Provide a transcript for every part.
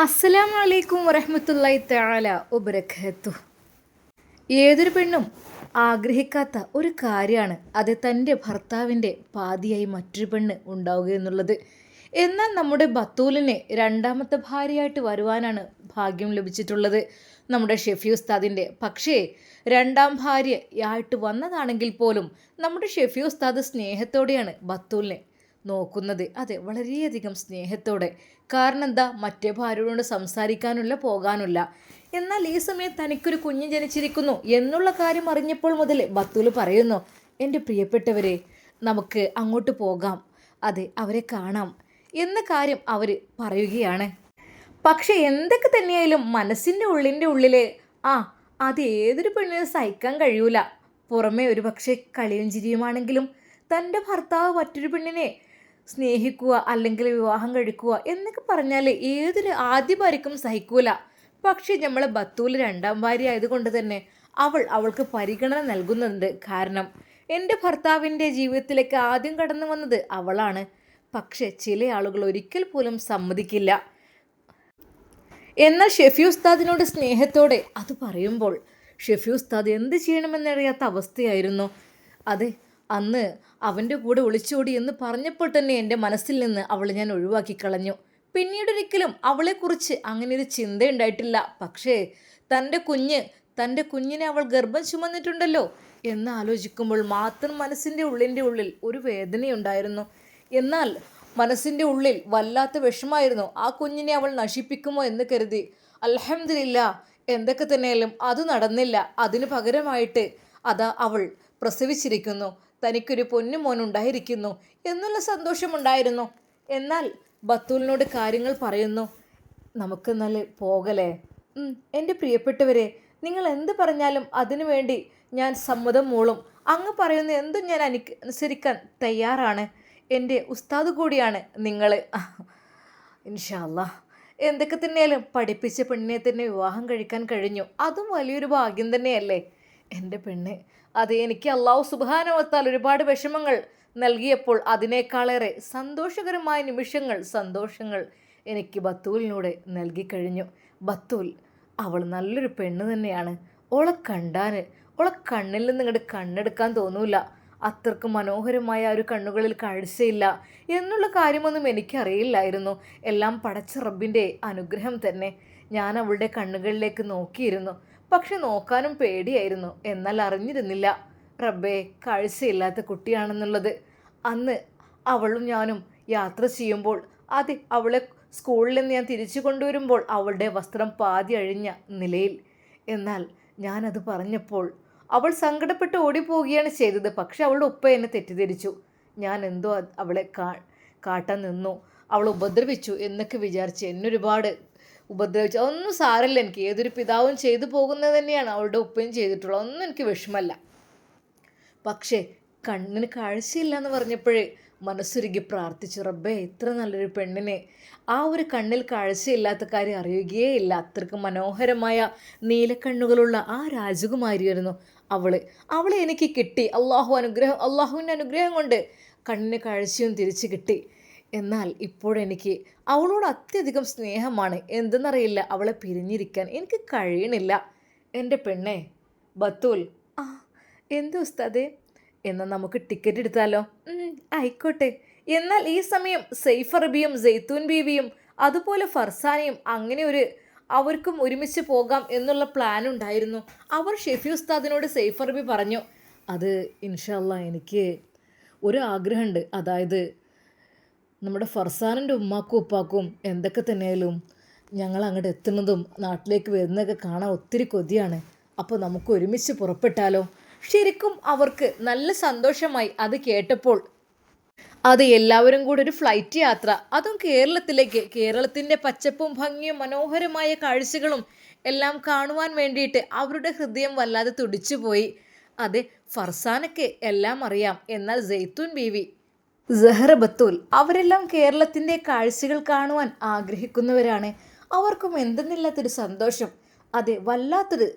അസ്സലാമു അലൈക്കും വറഹ്മത്തുള്ളാഹി തആല വബറകാത്തു. ഏതൊരു പെണ്ണും ആഗ്രഹിക്കാത്ത ഒരു കാര്യമാണ് അത് തന്റെ ഭർത്താവിന്റെ പാതിയായി മറ്റൊരു പെണ്ണ് ഉണ്ടാവുക എന്നുള്ളത്. എന്നാൽ നമ്മുടെ ബത്തൂലിനെ രണ്ടാമത്തെ ഭാര്യയായിട്ട് വരുവാനാണ് ഭാഗ്യം ലഭിച്ചിട്ടുള്ളത്. നമ്മുടെ ഷെഫി ഉസ്താദിന്റെ. പക്ഷേ രണ്ടാം ഭാര്യയായിട്ട് വന്നതാണെങ്കിൽ പോലും നമ്മുടെ ഷെഫി ഉസ്താദ് സ്നേഹത്തോടെയാണ് ബത്തൂലിനെ നോക്കുന്നത്. അതെ വളരെയധികം സ്നേഹത്തോടെ. കാരണം എന്താ? മറ്റേ ഭാര്യയോട് സംസാരിക്കാനുള്ള പോകാനുള്ള. എന്നാൽ ഈ സമയത്ത് തനിക്കൊരു കുഞ്ഞ് ജനിച്ചിരിക്കുന്നു എന്നുള്ള കാര്യം അറിഞ്ഞപ്പോൾ മുതൽ ബത്തൂൽ പറയുന്നു എന്റെ പ്രിയപ്പെട്ടവരെ നമുക്ക് അങ്ങോട്ട് പോകാം. അതെ അവരെ കാണാം എന്ന കാര്യം അവർ പറയുകയാണ്. പക്ഷെ എന്തൊക്കെ തന്നെയായാലും മനസ്സിന്റെ ഉള്ളിന്റെ ഉള്ളിലെ ആ അത് ഏതൊരു പെണ്ണിനും സഹിക്കാൻ കഴിയൂല. പുറമേ ഒരു പക്ഷേ കളിയും ചിരിയുമാണെങ്കിലും തന്റെ ഭർത്താവ് മറ്റൊരു പെണ്ണിനെ സ്നേഹിക്കുക അല്ലെങ്കിൽ വിവാഹം കഴിക്കുക എന്നൊക്കെ പറഞ്ഞാൽ ഏതൊരു ആദ്യ ഭാര്യക്കും സഹിക്കൂല. പക്ഷേ നമ്മൾ ബത്തൂൽ രണ്ടാം ഭാര്യ ആയതുകൊണ്ട് തന്നെ അവൾ അവൾക്ക് പരിഗണന നൽകുന്നുണ്ട് കാരണം എന്റെ ഭർത്താവിന്റെ ജീവിതത്തിലേക്ക് ആദ്യം കടന്നു വന്നത് അവളാണ്. പക്ഷെ ചില ആളുകൾ ഒരിക്കൽ പോലും സമ്മതിക്കില്ല. എന്നാൽ ഷെഫി ഉസ്താദിനോട് സ്നേഹത്തോടെ അത് പറയുമ്പോൾ ഷെഫി ഉസ്താദ് എന്ത് ചെയ്യണമെന്നറിയാത്ത അവസ്ഥയായിരുന്നു. അതെ അന്ന് അവന്റെ കൂടെ ഒളിച്ചോടി എന്ന് പറഞ്ഞപ്പോൾ തന്നെ എന്റെ മനസ്സിൽ നിന്ന് അവളെ ഞാൻ ഒഴിവാക്കി കളഞ്ഞു. പിന്നീടൊരിക്കലും അവളെക്കുറിച്ച് അങ്ങനെ ഒരു ചിന്തയുണ്ടായിട്ടില്ല. പക്ഷേ തന്റെ കുഞ്ഞ് തന്റെ കുഞ്ഞിനെ അവൾ ഗർഭം ചുമന്നിട്ടുണ്ടല്ലോ എന്ന് ആലോചിക്കുമ്പോൾ മാത്രം മനസ്സിന്റെ ഉള്ളിന്റെ ഉള്ളിൽ ഒരു വേദനയുണ്ടായിരുന്നു. എന്നാൽ മനസ്സിന്റെ ഉള്ളിൽ വല്ലാത്ത വിഷമായിരുന്നു. ആ കുഞ്ഞിനെ അവൾ നശിപ്പിക്കുമോ എന്ന് കരുതി. അലഹമില്ല എന്തൊക്കെ തന്നെയാലും അത് നടന്നില്ല. അതിന് പകരമായിട്ട് അതാ അവൾ പ്രസവിച്ചിരിക്കുന്നു. തനിക്കൊരു പൊന്നുമോൻ ഉണ്ടായിരിക്കുന്നു എന്നുള്ള സന്തോഷമുണ്ടായിരുന്നു. എന്നാൽ ബത്തൂലിനോട് കാര്യങ്ങൾ പറയുന്നു നമുക്ക് നല്ല പോകലേ എന്റെ പ്രിയപ്പെട്ടവരെ നിങ്ങൾ എന്ത് പറഞ്ഞാലും അതിനു വേണ്ടി ഞാൻ സമ്മതം മൂളും. അങ്ങ് പറയുന്ന എന്തും ഞാൻ അനു അനുസരിക്കാൻ തയ്യാറാണ്. എന്റെ ഉസ്താദ് കൂടിയാണ് നിങ്ങൾ ഇൻഷാല്ല എന്തൊക്കെ തന്നെയാലും പഠിപ്പിച്ച പെണ്ണിനെ തന്നെ വിവാഹം കഴിക്കാൻ കഴിഞ്ഞു. അതും വലിയൊരു ഭാഗ്യം തന്നെയല്ലേ? എന്റെ പെണ്ണ്. അത് എനിക്ക് അള്ളാഹു സുഭാനവത്താൽ ഒരുപാട് വിഷമങ്ങൾ നൽകിയപ്പോൾ അതിനേക്കാളേറെ സന്തോഷകരമായ നിമിഷങ്ങൾ സന്തോഷങ്ങൾ എനിക്ക് ബത്തൂലിനൂടെ നൽകിക്കഴിഞ്ഞു ബത്തൂൽ അവൾ നല്ലൊരു പെണ്ണ് തന്നെയാണ്. ഓളെ കണ്ടാൻ ഓളെ കണ്ണിൽ നിന്ന് ഇങ്ങോട്ട് കണ്ണെടുക്കാൻ തോന്നൂല. അത്രയ്ക്ക് മനോഹരമായ ഒരു കണ്ണുകളിൽ കാഴ്ചയില്ല എന്നുള്ള കാര്യമൊന്നും എനിക്കറിയില്ലായിരുന്നു. എല്ലാം പടച്ച റബ്ബിന്റെ അനുഗ്രഹം തന്നെ. ഞാൻ അവളുടെ കണ്ണുകളിലേക്ക് നോക്കിയിരുന്നു. പക്ഷെ നോക്കാനും പേടിയായിരുന്നു. എന്നാൽ അറിഞ്ഞിരുന്നില്ല. റബ്ബേ കാഴ്ചയില്ലാത്ത കുട്ടിയാണെന്നുള്ളത്. അന്ന് അവളും ഞാനും യാത്ര ചെയ്യുമ്പോൾ അതെ അവളെ സ്കൂളിൽ നിന്ന് ഞാൻ തിരിച്ചു കൊണ്ടുവരുമ്പോൾ അവളുടെ വസ്ത്രം പാതി അഴിഞ്ഞ നിലയിൽ. എന്നാൽ ഞാനത് പറഞ്ഞപ്പോൾ അവൾ സങ്കടപ്പെട്ട് ഓടിപ്പോവുകയാണ് ചെയ്തത്. പക്ഷെ അവളുടെ ഉപ്പ എന്നെ തെറ്റിദ്ധരിച്ചു. ഞാൻ എന്തോ അവളെ കാ കാട്ടാൻ നിന്നു. അവൾ ഉപദ്രവിച്ചു എന്നൊക്കെ വിചാരിച്ച് എന്നെ ഒരുപാട് ഉപദ്രവിച്ചു ഒന്നും സാരമില്ല. എനിക്ക് ഏതൊരു പിതാവും ചെയ്തു പോകുന്നത് തന്നെയാണ്. അവളുടെ ഉപ്പയും ചെയ്തിട്ടുള്ളത് ഒന്നും എനിക്ക് വിഷമല്ല പക്ഷേ കണ്ണിന് കാഴ്ചയില്ല എന്ന് പറഞ്ഞപ്പോഴേ മനസ്സുരുകി പ്രാർത്ഥിച്ചു റബ്ബേ ഇത്ര നല്ലൊരു പെണ്ണിനെ. ആ ഒരു കണ്ണിൽ കാഴ്ചയില്ലാത്ത കാര്യം അറിയുകയേ ഇല്ല. അത്രയ്ക്ക് മനോഹരമായ നീലക്കണ്ണുകളുള്ള ആ രാജകുമാരിയായിരുന്നു അവൾ അവളെ എനിക്ക് കിട്ടി. അള്ളാഹു അനുഗ്രഹം അള്ളാഹുവിന്റെ അനുഗ്രഹം കൊണ്ട് കണ്ണിന് കാഴ്ചയും തിരിച്ചു കിട്ടി. എന്നാൽ ഇപ്പോഴെനിക്ക് അവളോട് അത്യധികം സ്നേഹമാണ്. എന്തെന്നറിയില്ല അവളെ പിരിഞ്ഞിരിക്കാൻ എനിക്ക് കഴിയണില്ല. എന്റെ പെണ്ണെ ബത്തൂൽ. ആ എന്ത് ഉസ്താദേ? എന്നാൽ നമുക്ക് ടിക്കറ്റ് എടുത്താലോ? ആയിക്കോട്ടെ. എന്നാൽ ഈ സമയം സെയ്ഫ് അറബിയും ജെയ്ത്തൂൻ ബീവിയും അതുപോലെ ഫർസാനയും അങ്ങനെ ഒരു അവർക്കും ഒരുമിച്ച് പോകാം എന്നുള്ള പ്ലാൻ ഉണ്ടായിരുന്നു. അവർ ഷെഫി ഉസ്താദിനോട് സെയ്ഫ് അറബി പറഞ്ഞു. അത് ഇൻഷല്ല എനിക്ക് ഒരു ആഗ്രഹമുണ്ട്. അതായത് നമ്മുടെ ഫർസാനിന്റെ ഉമ്മാക്കും ഉപ്പാക്കും എന്തൊക്കെ തന്നെയാലും ഞങ്ങൾ അങ്ങോട്ട് എത്തുന്നതും നാട്ടിലേക്ക് വരുന്നതൊക്കെ കാണാൻ ഒത്തിരി കൊതിയാണ്. അപ്പോൾ നമുക്ക് ഒരുമിച്ച് പുറപ്പെട്ടാലോ? ശരിക്കും അവർക്ക് നല്ല സന്തോഷമായി അത് കേട്ടപ്പോൾ അത് എല്ലാവരും കൂടെ ഒരു ഫ്ലൈറ്റ് യാത്ര അതും കേരളത്തിലേക്ക്. കേരളത്തിന്റെ പച്ചപ്പും ഭംഗിയും മനോഹരമായ കാഴ്ചകളും എല്ലാം കാണുവാൻ വേണ്ടിയിട്ട് അവരുടെ ഹൃദയം വല്ലാതെ തുടിച്ചുപോയി. അതെ ഫർസാനൊക്കെ എല്ലാം അറിയാം. എന്നാൽ ജെയ്ത്തൂൻ ബീവി സെഹ്റ ബത്തൂൽ അവരെല്ലാം കേരളത്തിന്റെ കാഴ്ചകൾ കാണുവാൻ ആഗ്രഹിക്കുന്നവരാണ്. അവർക്കും എന്തെന്നില്ലാത്തൊരു സന്തോഷം. അതെ വല്ലാത്തൊരു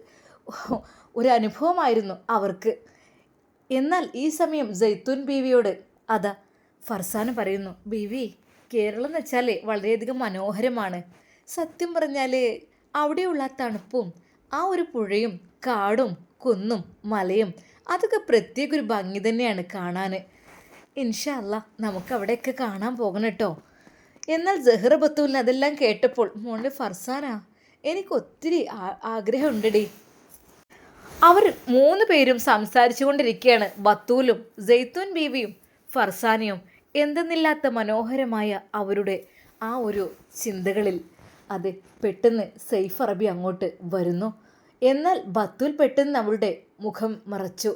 ഒരു അനുഭവമായിരുന്നു അവർക്ക്. എന്നാൽ ഈ സമയം ജയ്തൂൻ ബീവിയോട് അതാ ഫർസാന പറയുന്നു ബീവി കേരളം എന്ന് വെച്ചാൽ വളരെയധികം മനോഹരമാണ്. സത്യം പറഞ്ഞാൽ അവിടെയുള്ള തണുപ്പും ആ ഒരു പുഴയും കാടും കുന്നും മലയും അതൊക്കെ പ്രത്യേക ഒരു ഭംഗി തന്നെയാണ് കാണാൻ ഇൻഷല്ല നമുക്ക് അവിടെയൊക്കെ കാണാൻ പോകണം കേട്ടോ. എന്നാൽ ജഹ്റ ബത്തൂലിന് അതെല്ലാം കേട്ടപ്പോൾ മോളെ ഫർസാന എനിക്ക് ഒത്തിരി ആഗ്രഹമുണ്ടെടി. അവർ മൂന്ന് പേരും സംസാരിച്ചു കൊണ്ടിരിക്കുകയാണ് ബത്തൂലും ജെയ്ത്തൂൻ ബീവിയും ഫർസാനയും എന്തെന്നില്ലാത്ത മനോഹരമായ അവരുടെ ആ ഒരു ചിന്തകളിൽ. അത് പെട്ടെന്ന് സെയ്ഫ് അറബി അങ്ങോട്ട് വരുന്നു. എന്നാൽ ബത്തൂൽ പെട്ടെന്ന് അവളുടെ മുഖം മറച്ചു.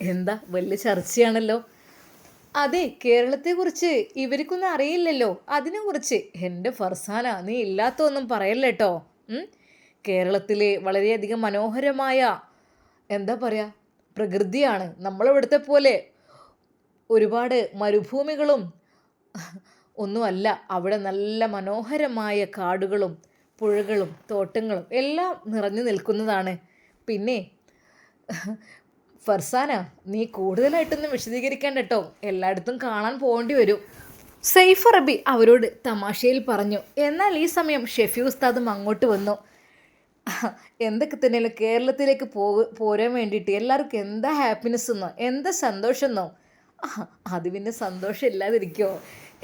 എന്താ വലിയ ചർച്ചയാണല്ലോ. അതെ കേരളത്തെ കുറിച്ച് ഇവർക്കൊന്നും അറിയില്ലല്ലോ. അതിനെക്കുറിച്ച്. എന്റെ ഫർസാന നീ ഇല്ലാത്തൊന്നും പറയല്ലേട്ടോ ഉം? കേരളത്തിലെ വളരെയധികം മനോഹരമായ എന്താ പറയുക പ്രകൃതിയാണ്. നമ്മളിവിടുത്തെ പോലെ ഒരുപാട് മരുഭൂമികളും ഒന്നുമല്ല അവിടെ നല്ല മനോഹരമായ കാടുകളും പുഴകളും തോട്ടങ്ങളും എല്ലാം നിറഞ്ഞു നിൽക്കുന്നതാണ്. പിന്നെ ഫർസാന നീ കൂടുതലായിട്ടൊന്നും വിശദീകരിക്കേണ്ട കേട്ടോ എല്ലായിടത്തും കാണാൻ പോകേണ്ടി വരും. സെയ്ഫ് റബി അവരോട് തമാശയിൽ പറഞ്ഞു. എന്നാൽ ഈ സമയം ഷെഫി ഉസ്താദും അങ്ങോട്ട് വന്നു. എന്തൊക്കെ തന്നെയല്ലോ കേരളത്തിലേക്ക് പോ പോരാൻ വേണ്ടിയിട്ട് എല്ലാവർക്കും എന്താ ഹാപ്പിനെസ് എന്നോ എന്താ സന്തോഷം എന്നോ? അത് പിന്നെ സന്തോഷം ഇല്ലാതിരിക്കുമോ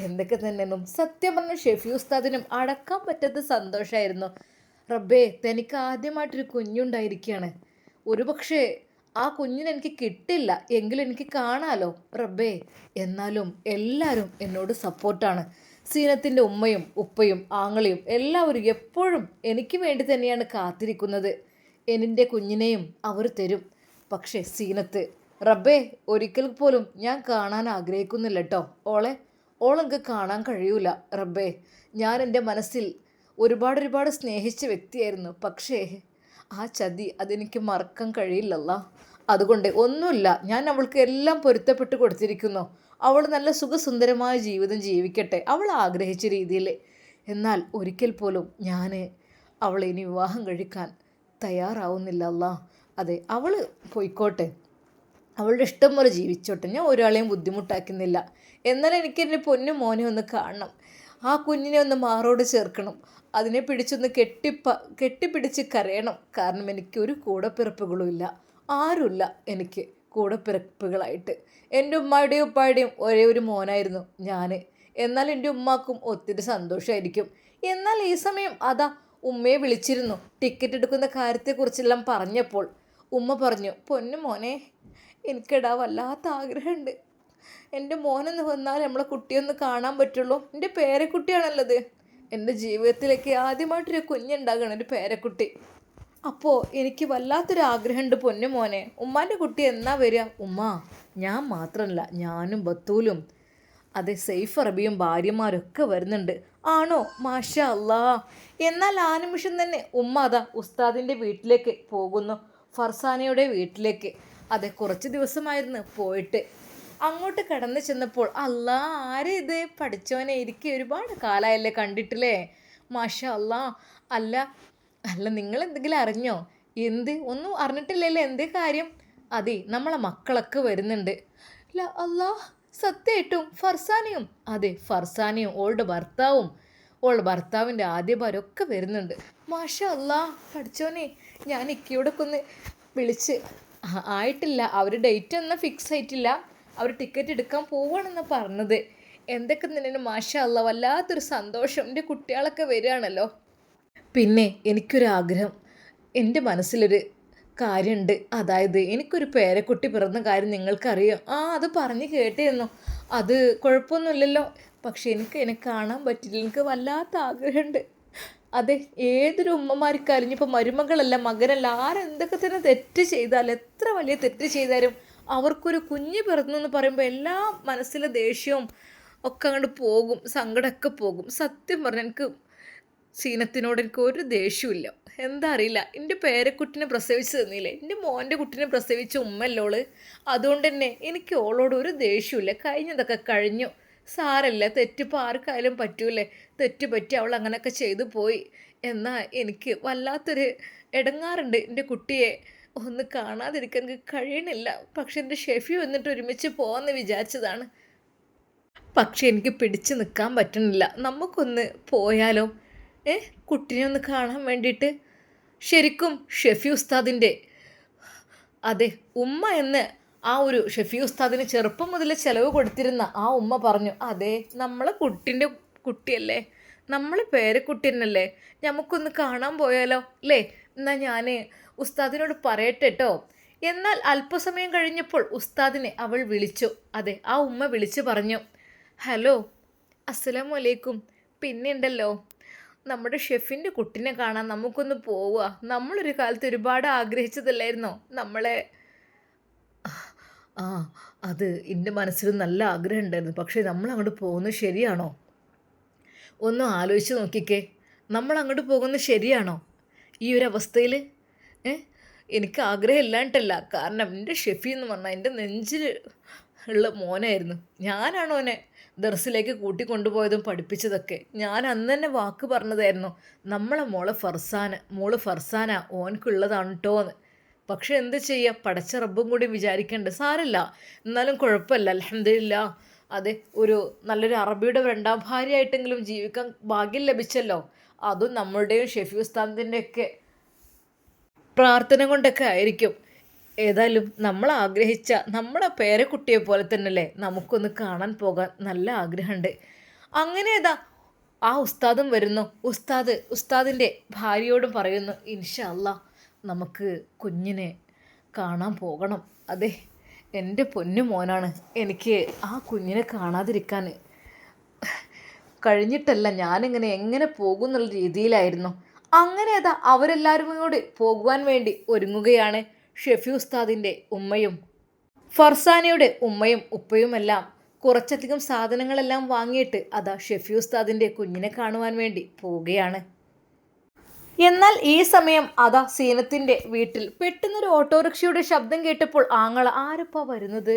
എന്തൊക്കെ തന്നെയെന്നും സത്യം പറഞ്ഞ ഷെഫി ഉസ്താദിനും അടക്കാൻ പറ്റാത്ത സന്തോഷമായിരുന്നു റബ്ബേ തനിക്ക് ആദ്യമായിട്ടൊരു കുഞ്ഞുണ്ടായിരിക്കുകയാണ് ഒരുപക്ഷെ ആ കുഞ്ഞിനെ എനിക്ക് കിട്ടില്ല. എങ്കിലും എനിക്ക് കാണാലോ? റബ്ബേ എന്നാലും എല്ലാവരും എന്നോട് സപ്പോർട്ടാണ്. സീനത്തിന്റെ ഉമ്മയും ഉപ്പയും ആങ്ങളയും എല്ലാവരും എപ്പോഴും എനിക്ക് വേണ്ടി തന്നെയാണ് കാത്തിരിക്കുന്നത്. എന്റെ കുഞ്ഞിനെയും അവർ തരും. പക്ഷേ സീനത്ത് റബ്ബേ ഒരിക്കൽ പോലും ഞാൻ കാണാൻ ആഗ്രഹിക്കുന്നില്ല കേട്ടോ ഓളെ ഓളെനിക്ക് കാണാൻ കഴിയൂല. റബ്ബേ ഞാൻ എന്റെ മനസ്സിൽ ഒരുപാട് ഒരുപാട് സ്നേഹിച്ച വ്യക്തിയായിരുന്നു. പക്ഷേ ആ ചതി അതെനിക്ക് മറക്കാൻ കഴിയില്ലല്ല. അതുകൊണ്ട് ഒന്നുമില്ല. ഞാൻ അവൾക്ക് എല്ലാം പൊരുത്തപ്പെട്ട് കൊടുത്തിരിക്കുന്നു. അവൾ നല്ല സുഖസുന്ദരമായ ജീവിതം ജീവിക്കട്ടെ. അവൾ ആഗ്രഹിച്ച രീതിയിൽ. എന്നാൽ ഒരിക്കൽ പോലും ഞാൻ അവളെ ഇനി വിവാഹം കഴിക്കാൻ തയ്യാറാവുന്നില്ല അല്ല. അതെ അവൾ പോയിക്കോട്ടെ. അവളുടെ ഇഷ്ടം പോലെ ജീവിച്ചോട്ടെ. ഞാൻ ഒരാളെയും ബുദ്ധിമുട്ടാക്കുന്നില്ല. എന്നാൽ എനിക്ക് എന്റെ പൊന്നു മോനെ ഒന്ന് കാണണം. ആ കുഞ്ഞിനെ ഒന്ന് മാറോട് ചേർക്കണം. അതിനെ പിടിച്ചൊന്ന് കെട്ടിപ്പ കെട്ടിപ്പിടിച്ച് കരയണം. കാരണം എനിക്കൊരു കൂടപ്പിറപ്പുകളും ഇല്ല ആരുമില്ല എനിക്ക് കൂടെ പിറപ്പുകളായിട്ട്. എന്റെ ഉമ്മയുടെയും ഉപ്പായുടെയും ഒരേ ഒരു മോനായിരുന്നു ഞാൻ എന്നാൽ എന്റെ ഉമ്മാക്കും ഒത്തിരി സന്തോഷമായിരിക്കും എന്നാൽ ഈ സമയം അതാ ഉമ്മയെ വിളിച്ചിരുന്നു. ടിക്കറ്റ് എടുക്കുന്ന കാര്യത്തെക്കുറിച്ചെല്ലാം പറഞ്ഞപ്പോൾ ഉമ്മ പറഞ്ഞു പൊന്നു മോനെ എനിക്കിടാ വല്ലാത്ത ആഗ്രഹമുണ്ട്. എന്റെ മോനെന്ന് വന്നാൽ നമ്മളെ കുട്ടിയൊന്ന് കാണാൻ പറ്റുള്ളൂ. എന്റെ പേരക്കുട്ടിയാണല്ലത് എന്റെ ജീവിതത്തിലേക്ക് ആദ്യമായിട്ടൊരു കുഞ്ഞുണ്ടാകണം ഒരു പേരക്കുട്ടി. അപ്പോൾ എനിക്ക് വല്ലാത്തൊരു ആഗ്രഹമുണ്ട് പൊന്നു മോനെ. ഉമ്മാന്റെ കുട്ടി എന്നാ വരിക? ഉമ്മ ഞാൻ മാത്രമല്ല ഞാനും ബത്തൂലും. അതെ സെയ്ഫ് അറബിയും ഭാര്യമാരൊക്കെ വരുന്നുണ്ട്. ആണോ? മാഷ അല്ലാ എന്നാൽ ആ നിമിഷം തന്നെ ഉമ്മ അതാ ഉസ്താദിന്റെ വീട്ടിലേക്ക് പോകുന്നു. ഫർസാനയുടെ വീട്ടിലേക്ക്. അതെ കുറച്ച് ദിവസമായിരുന്നു പോയിട്ട്. അങ്ങോട്ട് കടന്നു ചെന്നപ്പോൾ അല്ലാ ആരെ ഇത്? പഠിച്ചവനെ ഇരിക്കെ ഒരുപാട് കാലമായല്ലേ കണ്ടിട്ടില്ലേ? മാഷ അല്ലാ അല്ല അല്ല നിങ്ങൾ എന്തെങ്കിലും അറിഞ്ഞോ? എന്ത്? ഒന്നും അറിഞ്ഞിട്ടില്ലല്ലോ? എന്തേ കാര്യം? അതെ നമ്മളെ മക്കളൊക്കെ വരുന്നുണ്ട്. അല്ല അല്ലാ സത്യമായിട്ടും ഫർസാനയും അതെ ഫർസാനയും ഓളുടെ ഭർത്താവും ഓളുടെ ഭർത്താവിന്റെ ആദ്യ വരുന്നുണ്ട്. മാഷ അല്ലാ പഠിച്ചോനെ ഞാൻ ഇക്കയോടൊക്കെ ഒന്ന് വിളിച്ച് ആയിട്ടില്ല അവർ ഡേറ്റ് ഒന്നും ഫിക്സ് ആയിട്ടില്ല അവർ ടിക്കറ്റ് എടുക്കാൻ പോവുകയാണെന്ന് പറഞ്ഞത്. എന്തൊക്കെ നിന്നെ മാഷ അല്ല വല്ലാത്തൊരു സന്തോഷം. എന്റെ കുട്ടികളൊക്കെ വരികയാണല്ലോ. പിന്നെ എനിക്കൊരാഗ്രഹം. എന്റെ മനസ്സിലൊരു കാര്യമുണ്ട് അതായത് എനിക്കൊരു പേരക്കുട്ടി പിറന്ന കാര്യം നിങ്ങൾക്കറിയാം? ആ അത് പറഞ്ഞ് കേട്ടിരുന്നു. അത് കുഴപ്പമൊന്നുമില്ലല്ലോ. പക്ഷെ എനിക്ക് എന്നെ കാണാൻ പറ്റില്ല. എനിക്ക് വല്ലാത്ത ആഗ്രഹമുണ്ട് അതെ ഏതൊരു ഉമ്മമാർക്കാരും ഇനിയിപ്പോൾ മരുമകളല്ല മകനല്ല ആരെന്തൊക്കെ തന്നെ തെറ്റ് ചെയ്താൽ എത്ര വലിയ തെറ്റ് ചെയ്താലും അവർക്കൊരു കുഞ്ഞ് പിറന്നു എന്ന് പറയുമ്പോൾ എല്ലാ മനസ്സിലെ ദേഷ്യവും ഒക്കെ അങ്ങോട്ട് പോകും സങ്കടമൊക്കെ പോകും. സത്യം പറഞ്ഞാൽ എനിക്ക് സീനത്തിനോട് എനിക്ക് ഒരു ദേഷ്യമില്ല എന്താ അറിയില്ല. എന്റെ പേരക്കുട്ടിനെ പ്രസവിച്ച് തന്നില്ലേ? എന്റെ മോന്റെ കുട്ടിനെ പ്രസവിച്ച ഉമ്മല്ലോൾ. അതുകൊണ്ട് തന്നെ എനിക്ക് ഓളോട് ഒരു ദേഷ്യമില്ല കഴിഞ്ഞതൊക്കെ കഴിഞ്ഞു. സാരല്ല തെറ്റിപ്പോൾ ആർക്കായാലും പറ്റൂലേ തെറ്റ് പറ്റി അവൾ അങ്ങനെയൊക്കെ ചെയ്തു പോയി. എന്നാൽ എനിക്ക് വല്ലാത്തൊരു ഇടങ്ങാറുണ്ട് എന്റെ കുട്ടിയെ. ഒന്ന് കാണാതിരിക്കാൻ എനിക്ക് കഴിയണില്ല. പക്ഷെ എന്റെ ഷെഫി വന്നിട്ട് ഒരുമിച്ച് പോകാമെന്ന് വിചാരിച്ചതാണ്. പക്ഷെ എനിക്ക് പിടിച്ചു നിൽക്കാൻ പറ്റണില്ല. നമുക്കൊന്ന് പോയാലോ? കുട്ടിനെ ഒന്ന് കാണാൻ വേണ്ടിയിട്ട്. ശരിക്കും ഷെഫി ഉസ്താദിന്റെ. അതെ ഉമ്മ എന്ന് ആ ഒരു ഷെഫി ഉസ്താദിന് ചെറുപ്പം മുതൽ ചിലവ് കൊടുത്തിരുന്ന ആ ഉമ്മ പറഞ്ഞു അതെ നമ്മളെ കുട്ടിന്റെ കുട്ടിയല്ലേ? നമ്മളെ പേരക്കുട്ടിനല്ലേ നമുക്കൊന്ന് കാണാൻ പോയാലോ? അല്ലേ എന്നാൽ ഞാൻ ഉസ്താദിനോട് പറയട്ടെ കേട്ടോ എന്നാൽ അല്പസമയം കഴിഞ്ഞപ്പോൾ ഉസ്താദിനെ അവൾ വിളിച്ചു. അതെ ആ ഉമ്മ വിളിച്ചു പറഞ്ഞു ഹലോ അസ്സലാമലൈക്കും പിന്നെ ഉണ്ടല്ലോ നമ്മുടെ ഷെഫിന്റെ കുട്ടിനെ കാണാൻ നമുക്കൊന്ന് പോവുക. നമ്മളൊരു കാലത്ത് ഒരുപാട് ആഗ്രഹിച്ചതല്ലായിരുന്നോ? നമ്മളെ ആ അത് എന്റെ മനസ്സിൽ നല്ല ആഗ്രഹം ഉണ്ടായിരുന്നു. പക്ഷേ നമ്മൾ അങ്ങോട്ട് പോകുന്നത് ശരിയാണോ? ഒന്ന് ആലോചിച്ച് നോക്കിക്കേ. നമ്മൾ അങ്ങോട്ട് പോകുന്നത് ശരിയാണോ? ഈ ഒരു അവസ്ഥയിൽ എനിക്ക് ആഗ്രഹം ഇല്ലാണ്ടല്ല കാരണം എന്റെ ഷെഫി എന്ന് പറഞ്ഞാൽ എന്റെ നെഞ്ചിൽ ഉള്ള മോനായിരുന്നു. ഞാനാണ് ഓനെ. ദർസിലേക്ക് കൂട്ടിക്കൊണ്ടുപോയതും പഠിപ്പിച്ചതൊക്കെ. ഞാൻ അന്ന് തന്നെ വാക്ക് പറഞ്ഞതായിരുന്നു നമ്മളെ മോൾ ഫർസാന മോൾ ഫർസാന ഓൻക്കുള്ളതാണ് കേട്ടോ എന്ന് പക്ഷെ എന്ത് ചെയ്യുക പടച്ച റബ്ബും കൂടി വിചാരിക്കേണ്ട. സാരല്ല എന്നാലും കുഴപ്പമില്ല അലഹമില്ല അതെ ഒരു നല്ലൊരു അറബിയുടെ രണ്ടാം ഭാര്യയായിട്ടെങ്കിലും ജീവിക്കാൻ ഭാഗ്യം ലഭിച്ചല്ലോ. അതും നമ്മളുടെയും ഷെഫി ഉസ്താദിന്റെയൊക്കെ പ്രാർത്ഥന കൊണ്ടൊക്കെ ആയിരിക്കും. ഏതായാലും നമ്മൾ ആഗ്രഹിച്ച നമ്മുടെ പേരക്കുട്ടിയെ പോലെ തന്നെയല്ലേ നമുക്കൊന്ന് കാണാൻ പോകാൻ നല്ല ആഗ്രഹമുണ്ട്. അങ്ങനെ ഏതാ ആ ഉസ്താദും വരുന്നു. ഉസ്താദ് ഉസ്താദിന്റെ ഭാര്യയോടും പറയുന്നു ഇൻഷാ അല്ലാ നമുക്ക് കുഞ്ഞിനെ കാണാൻ പോകണം. അതെ എന്റെ പൊന്നു മോനാണ്. എനിക്ക് ആ കുഞ്ഞിനെ കാണാതിരിക്കാൻ കഴിഞ്ഞിട്ടല്ല. ഞാനിങ്ങനെ എങ്ങനെ പോകും എന്നുള്ള രീതിയിലായിരുന്നു. അങ്ങനെ അതാ അവരെല്ലാവരും കൂടി പോകുവാൻ വേണ്ടി ഒരുങ്ങുകയാണ്. ഷെഫി ഉസ്താദിന്റെ ഉമ്മയും ഫർസാനയുടെ ഉമ്മയും ഉപ്പയുമെല്ലാം കുറച്ചധികം സാധനങ്ങളെല്ലാം വാങ്ങിയിട്ട് അതാ ഷെഫിയുസ്താദിന്റെ കുഞ്ഞിനെ കാണുവാൻ വേണ്ടി പോവുകയാണ്. എന്നാൽ ഈ സമയം അതാ സീനത്തിന്റെ വീട്ടിൽ പെട്ടെന്നൊരു ഓട്ടോറിക്ഷയുടെ ശബ്ദം കേട്ടപ്പോൾ ആങ്ങൾ ആരപ്പാ വരുന്നത്?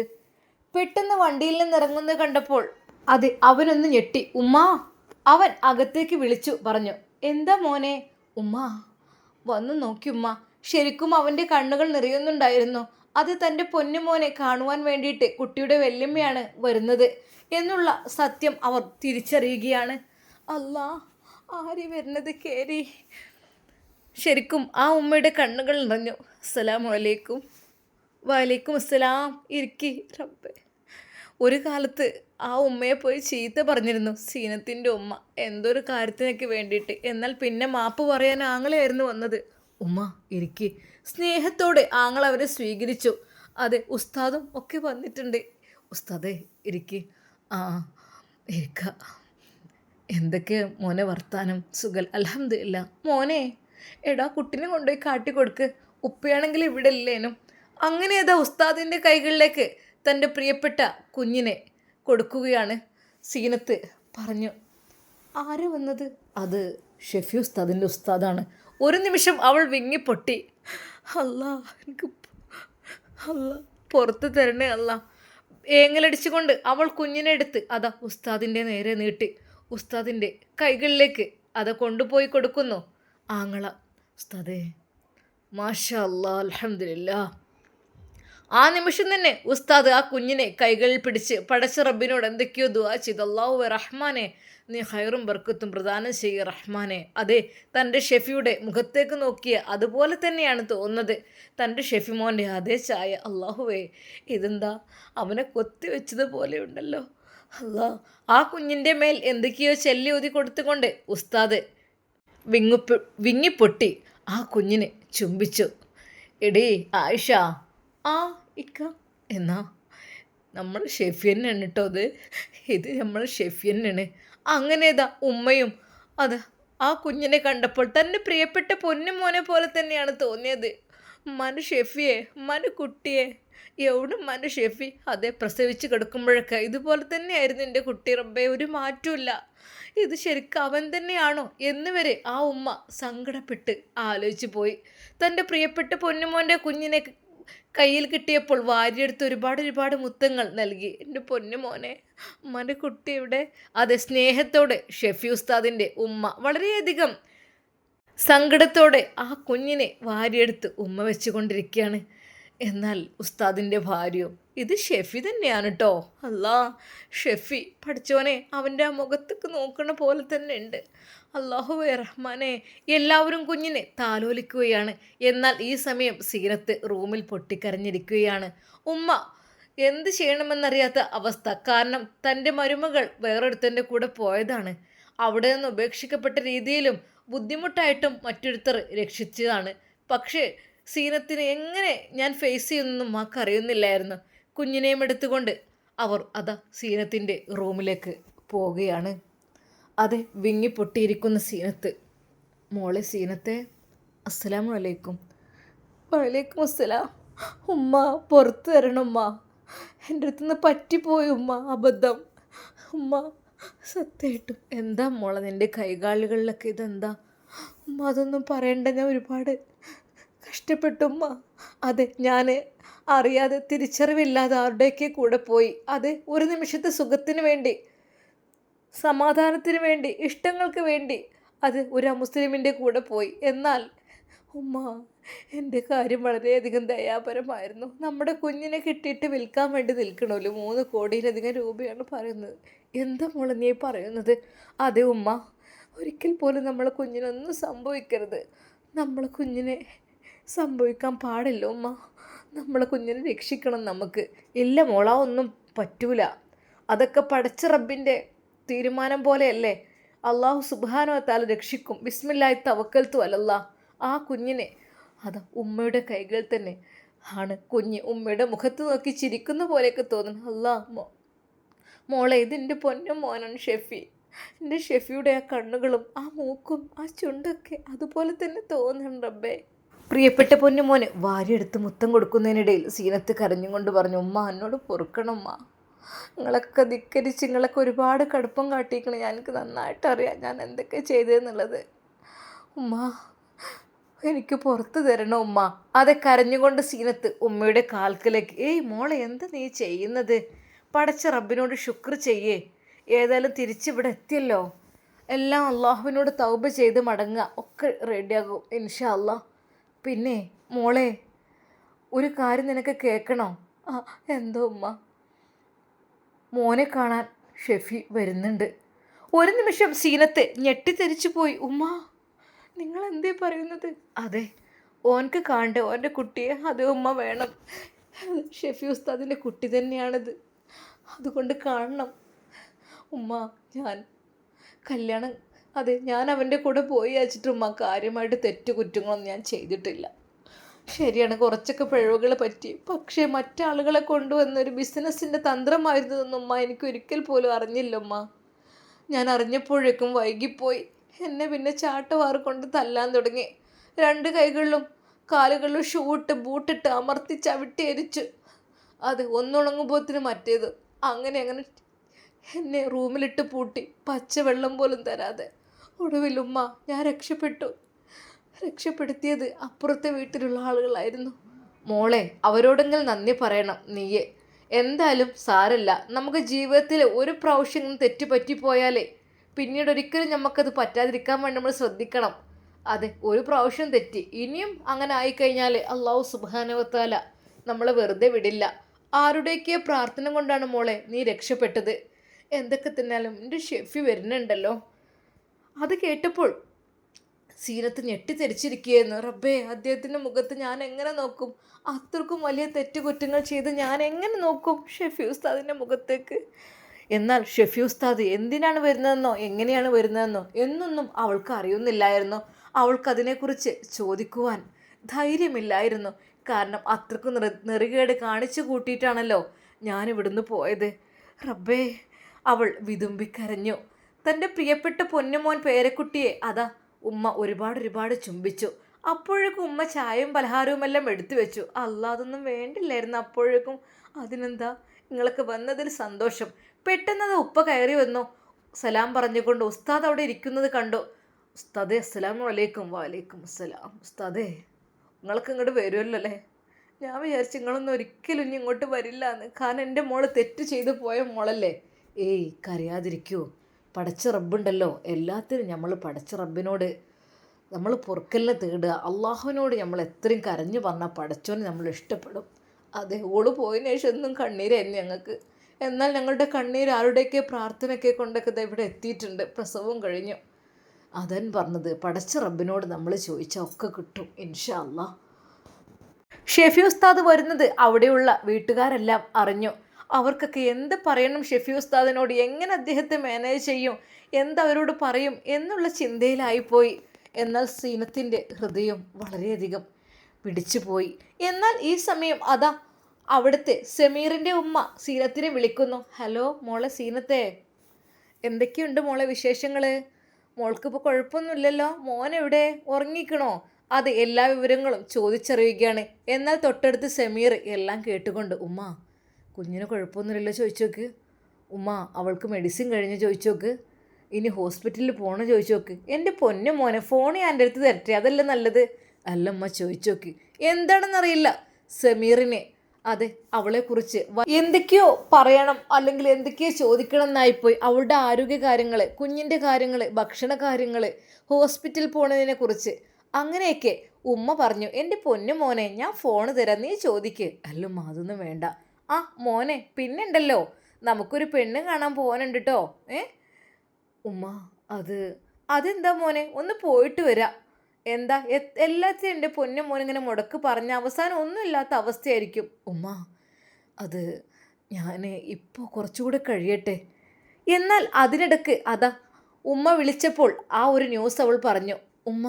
പെട്ടെന്ന് വണ്ടിയിൽ നിന്നിറങ്ങുന്നത് കണ്ടപ്പോൾ അത് അവനൊന്ന് ഞെട്ടി. ഉമ്മാ അവൻ അകത്തേക്ക് വിളിച്ചു പറഞ്ഞു എന്താ മോനെ? ഉമ്മാ വന്നു നോക്കി ഉമ്മ ശരിക്കും അവന്റെ കണ്ണുകൾ നിറയുന്നുണ്ടായിരുന്നു. അത് തന്റെ പൊന്നുമോനെ കാണുവാൻ വേണ്ടിയിട്ട് കുട്ടിയുടെ വെല്ലുമ്മയാണ് വരുന്നത് എന്നുള്ള സത്യം അവർ തിരിച്ചറിയുകയാണ്. അല്ല ആര് വരുന്നത് കേരി ശരിക്കും ആ ഉമ്മയുടെ കണ്ണുകൾ നിറഞ്ഞു. അസ്സലാമു അലൈക്കും. വലൈക്കും അസ്സലാം. ഇരിക്കി റബ്ബേ. ഒരു കാലത്ത് ആ ഉമ്മയെ പോയി ചീത്ത പറഞ്ഞിരുന്നു സീനത്തിന്റെ ഉമ്മ. എന്തൊരു കാര്യത്തിനൊക്കെ വേണ്ടിയിട്ട്. എന്നാൽ പിന്നെ മാപ്പ് പറയാൻ ആങ്ങളെയായിരുന്നു വന്നത്. ഉമ്മ എനിക്ക് സ്നേഹത്തോടെ ആങ്ങൾ അവരെ സ്വീകരിച്ചു. അതെ ഉസ്താദും ഒക്കെ വന്നിട്ടുണ്ട്. ഉസ്താദെ എനിക്ക് ആ ഇരിക്ക. എന്തൊക്കെ മോനെ വർത്താനം? സുഖൽ അലഹമില്ല മോനെ എടാ കുട്ടിനെ കൊണ്ടുപോയി കാട്ടിക്കൊടുക്ക് ഉപ്പയാണെങ്കിൽ ഇവിടെ ഇല്ലേനും. അങ്ങനെ ഏതാ ഉസ്താദിന്റെ കൈകളിലേക്ക് തന്റെ പ്രിയപ്പെട്ട കുഞ്ഞിനെ കൊടുക്കുകയാണ് സീനത്ത്. പറഞ്ഞു ആര് വന്നത്? അത് ഷെഫി ഉസ്താദിന്റെ ഉസ്താദാണ്. ഒരു നിമിഷം അവൾ വിങ്ങിപ്പൊട്ടി. അല്ല എനിക്ക് അല്ല പുറത്ത് തരണേ അല്ല. ഏങ്ങലടിച്ചുകൊണ്ട് അവൾ കുഞ്ഞിനെ എടുത്ത് അതാ ഉസ്താദിന്റെ നേരെ നീട്ടി. ഉസ്താദിന്റെ കൈകളിലേക്ക് അത് കൊണ്ടുപോയി കൊടുക്കുന്നു ആങ്ങള. ഉസ്താദേ മാഷ അല്ലാ അലഹമില്ല ആ നിമിഷം തന്നെ ഉസ്താദ് ആ കുഞ്ഞിനെ കൈകളിൽ പിടിച്ച് പടച്ച റബ്ബിനോട് എന്തൊക്കെയോ ദുവാ ചെയ്തു. അള്ളാഹു റഹ്മാനെ നീ ഹൈറും ബർക്കത്തും പ്രദാനം ചെയ്യുക റഹ്മാനെ. അതെ തന്റെ ഷെഫിയുടെ മുഖത്തേക്ക് നോക്കിയ അതുപോലെ തന്നെയാണ് തോന്നുന്നത്. തന്റെ ഷെഫി മോന്റെ അതേ ചായ. അള്ളാഹുവേ ഇതെന്താ? അവനെ കൊത്തി വെച്ചതുപോലെ ഉണ്ടല്ലോ. അല്ലാ ആ കുഞ്ഞിന്റെ മേൽ എന്തൊക്കെയോ ചെല്ലി ഒതി കൊടുത്തുകൊണ്ട് ഉസ്താദ് വിങ്ങുപ്പ് വിങ്ങിപ്പൊട്ടി ആ കുഞ്ഞിനെ ചുംബിച്ചു. എടീ ആയിഷ ആ ഇക്ക. എന്നാ നമ്മൾ ഷെഫിയനാണ് കേട്ടോ അത്. ഇത് നമ്മൾ ഷെഫിയനാണ് അങ്ങനെ ഇതാ ഉമ്മയും അത് ആ കുഞ്ഞിനെ കണ്ടപ്പോൾ തന്റെ പ്രിയപ്പെട്ട പൊന്നുമോനെ പോലെ തന്നെയാണ് തോന്നിയത്. മനു ഷെഫിയെ മനു കുട്ടിയെ. എവിടെ മനു ഷെഫി? അതെ പ്രസവിച്ച് കിടക്കുമ്പോഴൊക്കെ. ഇതുപോലെ തന്നെയായിരുന്നു എന്റെ കുട്ടി റബ്ബെ ഒരു മാറ്റമില്ല ഇത് ശരിക്കും അവൻ തന്നെയാണോ എന്ന് വരെ ആ ഉമ്മ സങ്കടപ്പെട്ട് ആലോചിച്ച് പോയി. തന്റെ പ്രിയപ്പെട്ട പൊന്നുമോന്റെ കുഞ്ഞിനെ കയ്യിൽ കിട്ടിയപ്പോൾ വാരിയെടുത്ത് ഒരുപാട് ഒരുപാട് മുത്തങ്ങൾ നൽകി. എന്റെ പൊന്നുമോനെ ഉമ്മാന്റെ കുട്ടി ഇവിടെ അതെ സ്നേഹത്തോടെ ഷെഫി ഉസ്താദിന്റെ ഉമ്മ വളരെയധികം സങ്കടത്തോടെ ആ കുഞ്ഞിനെ വാരിയെടുത്ത് ഉമ്മ വെച്ചുകൊണ്ടിരിക്കുകയാണ്. എന്നാൽ ഉസ്താദിന്റെ ഭാര്യയും ഇത് ഷെഫി തന്നെയാണ് കേട്ടോ അല്ലാ ഷെഫി പഠിച്ചോനെ അവന്റെ ആ മുഖത്തേക്ക് നോക്കണ പോലെ തന്നെ ഉണ്ട്. അള്ളാഹു റഹ്മാനെ എല്ലാവരും കുഞ്ഞിനെ താലോലിക്കുകയാണ്. എന്നാൽ ഈ സമയം സീനത്ത് റൂമിൽ പൊട്ടിക്കരഞ്ഞിരിക്കുകയാണ്. ഉമ്മ എന്ത് ചെയ്യണമെന്നറിയാത്ത അവസ്ഥ. കാരണം തന്റെ മരുമകൾ വേറൊരുത്തന്റെ കൂടെ പോയതാണ്. അവിടെ നിന്ന് ഉപേക്ഷിക്കപ്പെട്ട രീതിയിലും ബുദ്ധിമുട്ടായിട്ടും മറ്റൊരുത്തർ രക്ഷിച്ചതാണ്. പക്ഷേ സീനത്തിന് എങ്ങനെ ഞാൻ ഫേസ് ചെയ്യുന്നൊന്നും മാക്ക് അറിയുന്നില്ലായിരുന്നു. കുഞ്ഞിനെയും എടുത്തുകൊണ്ട് അവർ അതാ സീനത്തിന്റെ റൂമിലേക്ക് പോവുകയാണ്. അതെ വിങ്ങി പൊട്ടിയിരിക്കുന്ന സീനത്ത്. മോളെ സീനത്തെ അസ്സലാമു അലൈക്കും. വലൈക്കും അസ്സലാം. ഉമ്മ പുറത്ത് തരണം ഉമ്മ. എന്റെ അടുത്തുനിന്ന് പറ്റിപ്പോയി ഉമ്മ അബദ്ധം. ഉമ്മ സത്യമായിട്ടും. എന്താ മോളെ നിന്റെ കൈകാലുകളിലൊക്കെ ഇതെന്താ? ഉമ്മ അതൊന്നും പറയണ്ട ഞാൻ ഒരുപാട് കഷ്ടപ്പെട്ടു ഉമ്മ. അതെ ഞാൻ അറിയാതെ തിരിച്ചറിവില്ലാതെ ആരുടെയൊക്കെ കൂടെ പോയി. അത് ഒരു നിമിഷത്തെ സുഖത്തിന് വേണ്ടി സമാധാനത്തിന് വേണ്ടി ഇഷ്ടങ്ങൾക്ക് വേണ്ടി അത് ഒരു അമുസ്ലിമിന്റെ കൂടെ പോയി. എന്നാൽ ഉമ്മ എന്റെ കാര്യം വളരെയധികം ദയാപരമായിരുന്നു. നമ്മുടെ കുഞ്ഞിനെ കിട്ടിയിട്ട് വിൽക്കാൻ വേണ്ടി നിൽക്കണമല്ലോ. മൂന്ന് കോടിയിലധികം രൂപയാണ് പറയുന്നത്. എന്താ മോളെ നീ പറയുന്നത്? അതെ ഉമ്മ ഒരിക്കൽ പോലും നമ്മളെ കുഞ്ഞിനൊന്നും സംഭവിക്കരുത്. നമ്മളെ കുഞ്ഞിനെ സംഭവിക്കാൻ പാടില്ല ഉമ്മ. നമ്മളെ കുഞ്ഞിനെ രക്ഷിക്കണം നമുക്ക്. ഇല്ല മോള ഒന്നും പറ്റൂല. അതൊക്കെ പടച്ച റബ്ബിന്റെ തീരുമാനം പോലെയല്ലേ? അള്ളാഹു സുബാനോ താല രക്ഷിക്കും. ബിസ്മില്ലായി തവക്കൽത്തു അലല്ല ആ കുഞ്ഞിനെ അത് ഉമ്മയുടെ കൈകൾ തന്നെ ആണ് കുഞ്ഞ് ഉമ്മയുടെ മുഖത്ത് നോക്കി ചിരിക്കുന്ന പോലെയൊക്കെ തോന്നുന്നു. അല്ലാ മോ മോളെ ഇതിന്റെ പൊന്നും മോനാണ് ഷെഫി. എന്റെ ഷെഫിയുടെ ആ കണ്ണുകളും ആ മൂക്കും ആ ചുണ്ടൊക്കെ അതുപോലെ തന്നെ തോന്നുന്നുണ്ട് റബ്ബേ. പ്രിയപ്പെട്ട പൊന്നുമോന് വാരിയെടുത്ത് മുത്തം കൊടുക്കുന്നതിനിടയിൽ സീനത്ത് കരഞ്ഞുകൊണ്ട് പറഞ്ഞു ഉമ്മ എന്നോട് പൊറുക്കണം ഉമ്മ. നിങ്ങളൊക്കെ ധിക്കരിച്ച് നിങ്ങളൊക്കെ ഒരുപാട് കടുപ്പം കാട്ടിയിരിക്കണം. ഞാൻ എനിക്ക് നന്നായിട്ട് അറിയാം ഞാൻ എന്തൊക്കെ ചെയ്തതെന്നുള്ളത് ഉമ്മ എനിക്ക് പുറത്ത് തരണം ഉമ്മ. അതെ കരഞ്ഞുകൊണ്ട് സീനത്ത് ഉമ്മയുടെ കാൽക്കലേക്ക് ഏയ് മോളെ എന്ത് നീ ചെയ്യുന്നത്? പടച്ച റബ്ബിനോട് ശുക്ർ ചെയ്യേ. ഏതായാലും തിരിച്ചിവിടെ എത്തിയല്ലോ. എല്ലാം അള്ളാഹുവിനോട് തൗബ ചെയ്ത് മടങ്ങുക. ഒക്കെ റെഡിയാകും ഇൻഷാ അല്ലാ പിന്നെ മോളെ ഒരു കാര്യം നിനക്ക് കേൾക്കണോ? ആ എന്തോ ഉമ്മ. മോനെ കാണാൻ ഷെഫി വരുന്നുണ്ട്. ഒരു നിമിഷം സീനത്തെ ഞെട്ടിത്തെരിച്ചു പോയി. ഉമ്മ നിങ്ങൾ എന്തേ പറയുന്നത്? അതെ ഓൻക്ക് കാണണ്ടേ ഓന്റെ കുട്ടിയെ അത് ഉമ്മ വേണം. ഷെഫി ഉസ്താദിന്റെ കുട്ടി തന്നെയാണിത്. അതുകൊണ്ട് കാണണം. ഉമ്മ ഞാൻ കല്യാണം അതെ ഞാൻ അവന്റെ കൂടെ പോയി അയച്ചിട്ട് ആ കാര്യമായിട്ട് തെറ്റു കുറ്റങ്ങളൊന്നും ഞാൻ ചെയ്തിട്ടില്ല. ശരിയാണ് കുറച്ചൊക്കെ പിഴവുകൾ പറ്റി. പക്ഷേ മറ്റാളുകളെ കൊണ്ടുവന്നൊരു ബിസിനസ്സിന്റെ തന്ത്രമായിരുന്നതെന്നും ഉമ്മ എനിക്ക് ഒരിക്കൽ പോലും അറിഞ്ഞില്ല ഉമ്മ. ഞാൻ അറിഞ്ഞപ്പോഴേക്കും വൈകിപ്പോയി. എന്നെ പിന്നെ ചാട്ടവാറ് കൊണ്ട് തല്ലാൻ തുടങ്ങി. രണ്ട് കൈകളിലും കാലുകളിലും ഷൂ ഇട്ട് ബൂട്ടിട്ട് അമർത്തി ചവിട്ടി എരിച്ചു. അത് ഒന്നുണങ്ങുമ്പോത്തിന് മറ്റേത്. അങ്ങനെ അങ്ങനെ എന്നെ റൂമിലിട്ട് പൂട്ടി. പച്ചവെള്ളം പോലും തരാതെ. ഒടുവിൽ ഉമ്മ ഞാൻ രക്ഷപ്പെട്ടു. രക്ഷപ്പെടുത്തിയത് അപ്പുറത്തെ വീട്ടിലുള്ള ആളുകളായിരുന്നു. മോളെ അവരോടെങ്കിൽ നന്ദി പറയണം നീയെ. എന്തായാലും സാരല്ല നമുക്ക് ജീവിതത്തിൽ ഒരു പ്രാവശ്യം തെറ്റ് പറ്റിപ്പോയാലേ പിന്നീട് ഒരിക്കലും നമുക്കത് പറ്റാതിരിക്കാൻ വേണ്ടി നമ്മൾ ശ്രദ്ധിക്കണം. അതെ ഒരു പ്രാവശ്യം തെറ്റി ഇനിയും അങ്ങനെ ആയിക്കഴിഞ്ഞാൽ അള്ളാഹു സുബാനവത്താല നമ്മളെ വെറുതെ വിടില്ല. ആരുടെയൊക്കെ പ്രാർത്ഥന കൊണ്ടാണ് മോളെ നീ രക്ഷപ്പെട്ടത്. എന്തൊക്കെ തന്നാലും എന്റെ ഷെഫി വരുന്നുണ്ടല്ലോ. അത് കേട്ടപ്പോൾ സീനത്ത് ഞെട്ടിത്തെരിച്ചിരിക്കുകയായിരുന്നു. റബ്ബേ അദ്ദേഹത്തിന്റെ മുഖത്ത് ഞാൻ എങ്ങനെ നോക്കും? അത്രക്കും വലിയ തെറ്റുകുറ്റങ്ങൾ ചെയ്ത് ഞാൻ എങ്ങനെ നോക്കും ഷെഫി ഉസ്താദിന്റെ മുഖത്തേക്ക്? എന്നാൽ ഷെഫി ഉസ്താദ് എന്തിനാണ് വരുന്നതെന്നോ എങ്ങനെയാണ് വരുന്നതെന്നോ എന്നൊന്നും അവൾക്ക് അറിയുന്നില്ലായിരുന്നു. അവൾക്കതിനെക്കുറിച്ച് ചോദിക്കുവാൻ ധൈര്യമില്ലായിരുന്നു. കാരണം അത്രക്കും നിറ നെറുകേട് കാണിച്ചു കൂട്ടിയിട്ടാണല്ലോ ഞാൻ ഇവിടുന്ന് പോയത്. റബ്ബേ അവൾ വിതുമ്പിക്കരഞ്ഞു. തന്റെ പ്രിയപ്പെട്ട പൊന്നുമോൻ പേരക്കുട്ടിയെ അതാ ഉമ്മ ഒരുപാട് ഒരുപാട് ചുംബിച്ചു. അപ്പോഴേക്കും ഉമ്മ ചായയും പലഹാരവും എല്ലാം എടുത്തു വെച്ചു. അല്ലാതൊന്നും വേണ്ടില്ലായിരുന്നു അപ്പോഴേക്കും. അതിനെന്താ? നിങ്ങൾക്ക് വന്നതിൽ സന്തോഷം. പെട്ടെന്നത് ഉപ്പ കയറി വന്നു. സലാം പറഞ്ഞുകൊണ്ട് ഉസ്താദ് അവിടെ ഇരിക്കുന്നത് കണ്ടു. ഉസ്താദേ അസ്സലാം വലൈക്കും വാലേക്കും അസ്സലാം. ഉസ്താദേ നിങ്ങൾക്ക് ഇങ്ങോട്ട് വരുമല്ലോ അല്ലേ ഞാൻ വിചാരിച്ചു നിങ്ങളൊന്നും ഒരിക്കലും ഇനി ഇങ്ങോട്ട് വരില്ല എന്ന് കാരണം എന്റെ മോൾ തെറ്റ് ചെയ്തു പോയ മോളല്ലേ? ഏയ് കരയാതിരിക്കൂ. പടച്ച റബ്ബുണ്ടല്ലോ. എല്ലാത്തിനും നമ്മൾ പടച്ച റബ്ബിനോട് നമ്മൾ പൊറുക്കല്ലേ തേടുക. അള്ളാഹുവിനോട് നമ്മൾ എത്രയും കരഞ്ഞു പറഞ്ഞാൽ പടച്ചോനെ നമ്മൾ ഇഷ്ടപ്പെടും. അതെ ഓൾ പോയതിനു ശേഷം ഒന്നും കണ്ണീരായിരുന്നു ഞങ്ങൾക്ക്. എന്നാൽ ഞങ്ങളുടെ കണ്ണീർ ആരുടെയൊക്കെ പ്രാർത്ഥനയൊക്കെ കൊണ്ടൊക്കെ ഇവിടെ എത്തിയിട്ടുണ്ട്. പ്രസവം കഴിഞ്ഞു. അതൻ പറഞ്ഞത് പടച്ച റബ്ബിനോട് നമ്മൾ ചോദിച്ചാൽ ഒക്കെ കിട്ടും ഇൻഷാ അള്ളാഹ് ഷെഫി ഉസ്താദ് വരുന്നത് അവിടെയുള്ള വീട്ടുകാരെല്ലാം അറിഞ്ഞു. അവർക്കൊക്കെ എന്ത് പറയണം ഷെഫി ഉസ്താദിനോട്? എങ്ങനെ അദ്ദേഹത്തെ മാനേജ് ചെയ്യും? എന്തവരോട് പറയും? എന്നുള്ള ചിന്തയിലായിപ്പോയി. എന്നാൽ സീനത്തിന്റെ ഹൃദയം വളരെയധികം പിടിച്ചുപോയി. എന്നാൽ ഈ സമയം അതാ അവിടുത്തെ സമീറിന്റെ ഉമ്മ സീനത്തിനെ വിളിക്കുന്നു. ഹലോ മോളെ സീനത്തെ എന്തൊക്കെയുണ്ട് മോളെ വിശേഷങ്ങൾ മോൾക്കിപ്പോൾ കുഴപ്പമൊന്നുമില്ലല്ലോ? മോൻ എവിടെ ഉറങ്ങിക്കണോ? അത് എല്ലാ വിവരങ്ങളും ചോദിച്ചറിയുകയാണ്. എന്നാൽ തൊട്ടടുത്ത് സമീർ എല്ലാം കേട്ടുകൊണ്ട് ഉമ്മ കുഞ്ഞിന് കുഴപ്പമൊന്നുമില്ലല്ലോ ചോദിച്ചു നോക്ക്. ഉമ്മ അവൾക്ക് മെഡിസിൻ കഴിഞ്ഞ് ചോദിച്ചു നോക്ക്. ഇനി ഹോസ്പിറ്റലിൽ പോകണോ ചോദിച്ചു നോക്ക്. എന്റെ പൊന്നു മോനെ ഫോൺ ഞാൻ എന്റെ അടുത്ത് തരട്ടെ അതല്ല നല്ലത്? അല്ല ഉമ്മ ചോദിച്ചു നോക്ക്. എന്താണെന്നറിയില്ല. സമീറിനെ അതെ അവളെക്കുറിച്ച് കുറിച്ച് എന്തൊക്കെയോ പറയണം അല്ലെങ്കിൽ എന്തൊക്കെയോ ചോദിക്കണം എന്നായിപ്പോയി. അവളുടെ ആരോഗ്യ കാര്യങ്ങൾ കുഞ്ഞിന്റെ കാര്യങ്ങൾ ഭക്ഷണ കാര്യങ്ങൾ ഹോസ്പിറ്റൽ പോണതിനെ കുറിച്ച്. അങ്ങനെയൊക്കെ ഉമ്മ പറഞ്ഞു. എന്റെ പൊന്നു മോനെ ഞാൻ ഫോൺ തരാം നീ ചോദിക്ക്. അല്ലുമ്മ അതൊന്നും വേണ്ട. ആ മോനെ പിന്നെണ്ടല്ലോ. നമുക്കൊരു പെണ്ണ് കാണാൻ പോകാനുണ്ട് കേട്ടോ ഏ? ഉമ്മ അത് അതെന്താ മോനെ? ഒന്ന് പോയിട്ട് വരാം. എന്താ എല്ലാത്തിനും എന്റെ പൊന്നു മോൻ ഇങ്ങനെ മുടക്ക് പറഞ്ഞ അവസാനം ഒന്നുമില്ലാത്ത അവസ്ഥയായിരിക്കും. ഉമ്മ അത് ഞാൻ ഇപ്പോൾ കുറച്ചുകൂടെ കഴിയട്ടെ. എന്നാൽ അതിനിടക്ക് അതാ ഉമ്മ വിളിച്ചപ്പോൾ ആ ഒരു ന്യൂസ് അവൾ പറഞ്ഞു. ഉമ്മ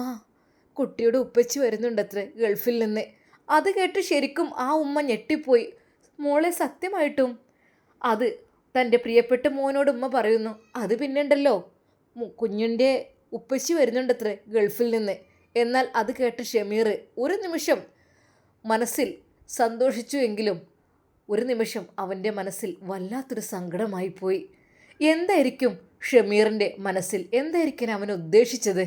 കുട്ടിയുടെ ഉപ്പച്ചി വരുന്നുണ്ടത്രേ ഗൾഫിൽ നിന്ന്. അത് കേട്ട് ശരിക്കും ആ ഉമ്മ ഞെട്ടിപ്പോയി. മോളെ സത്യമായിട്ടും. അത് തന്റെ പ്രിയപ്പെട്ട മോനോട് ഉമ്മ പറയുന്നു. അത് പിന്നെണ്ടല്ലോ. കുഞ്ഞിന്റെ ഉപ്പശ്ശി വരുന്നുണ്ടത്രേ ഗൾഫിൽ നിന്ന്. എന്നാൽ അത് കേട്ട് ഷമീർ ഒരു നിമിഷം മനസ്സിൽ സന്തോഷിച്ചു എങ്കിലും ഒരു നിമിഷം അവന്റെ മനസ്സിൽ വല്ലാത്തൊരു സങ്കടമായി പോയി. എന്തായിരിക്കും ഷമീറിന്റെ മനസ്സിൽ? എന്തായിരിക്കും അവൻ ഉദ്ദേശിച്ചത്?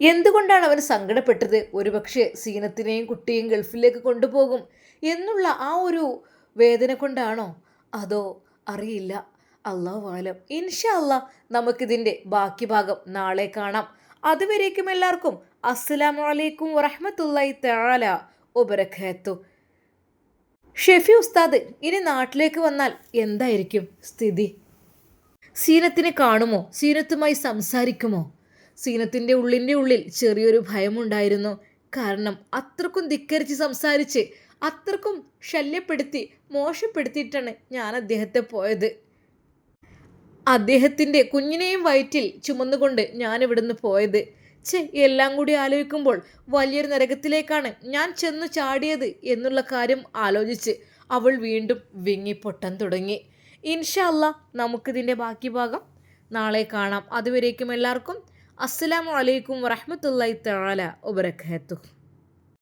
എന്തുകൊണ്ടാണ് അവൻ സങ്കടപ്പെട്ടത്? ഒരുപക്ഷെ സീനത്തിനെയും കുട്ടിയെയും ഗൾഫിലേക്ക് കൊണ്ടുപോകും. എന്നുള്ള ആ ഒരു വേദന കൊണ്ടാണോ? അതോ അറിയില്ല. അള്ളാഹു ആലം ഇൻഷാ അല്ല നമുക്കിതിന്റെ ബാക്കി ഭാഗം നാളെ കാണാം. അതുവരേക്കും എല്ലാവർക്കും അസ്സലാമു അലൈക്കും വറഹ്മത്തുള്ളാഹി തആല വബറകാത്തു. ഷെഫി ഉസ്താദ് ഇനി നാട്ടിലേക്ക് വന്നാൽ എന്തായിരിക്കും സ്ഥിതി? സീനത്തിനെ കാണുമോ? സീനത്തുമായി സംസാരിക്കുമോ? സീനത്തിന്റെ ഉള്ളിന്റെ ഉള്ളിൽ ചെറിയൊരു ഭയമുണ്ടായിരുന്നു. കാരണം അത്രക്കും ധിക്കരിച്ച് സംസാരിച്ച് അത്രക്കും ശല്യപ്പെടുത്തി മോശപ്പെടുത്തിയിട്ടാണ് ഞാൻ അദ്ദേഹത്തെ പോയത്. അദ്ദേഹത്തിന്റെ കുഞ്ഞിനെയും വയറ്റിൽ ചുമന്നുകൊണ്ട് ഞാൻ ഇവിടുന്ന് പോയത്. ഛേ എല്ലാം കൂടി ആലോചിക്കുമ്പോൾ വലിയൊരു നരകത്തിലേക്കാണ് ഞാൻ ചെന്നു ചാടിയത് എന്നുള്ള കാര്യം ആലോചിച്ച് അവൾ വീണ്ടും വിങ്ങിപ്പൊട്ടാൻ തുടങ്ങി. ഇൻഷല്ല നമുക്കിതിന്റെ ബാക്കി ഭാഗം നാളെ കാണാം. അതുവരേക്കും എല്ലാവർക്കും അസ്സലാമു അലൈക്കും വറഹ്മത്തുള്ളാഹി തആല വബറകാതുഹു.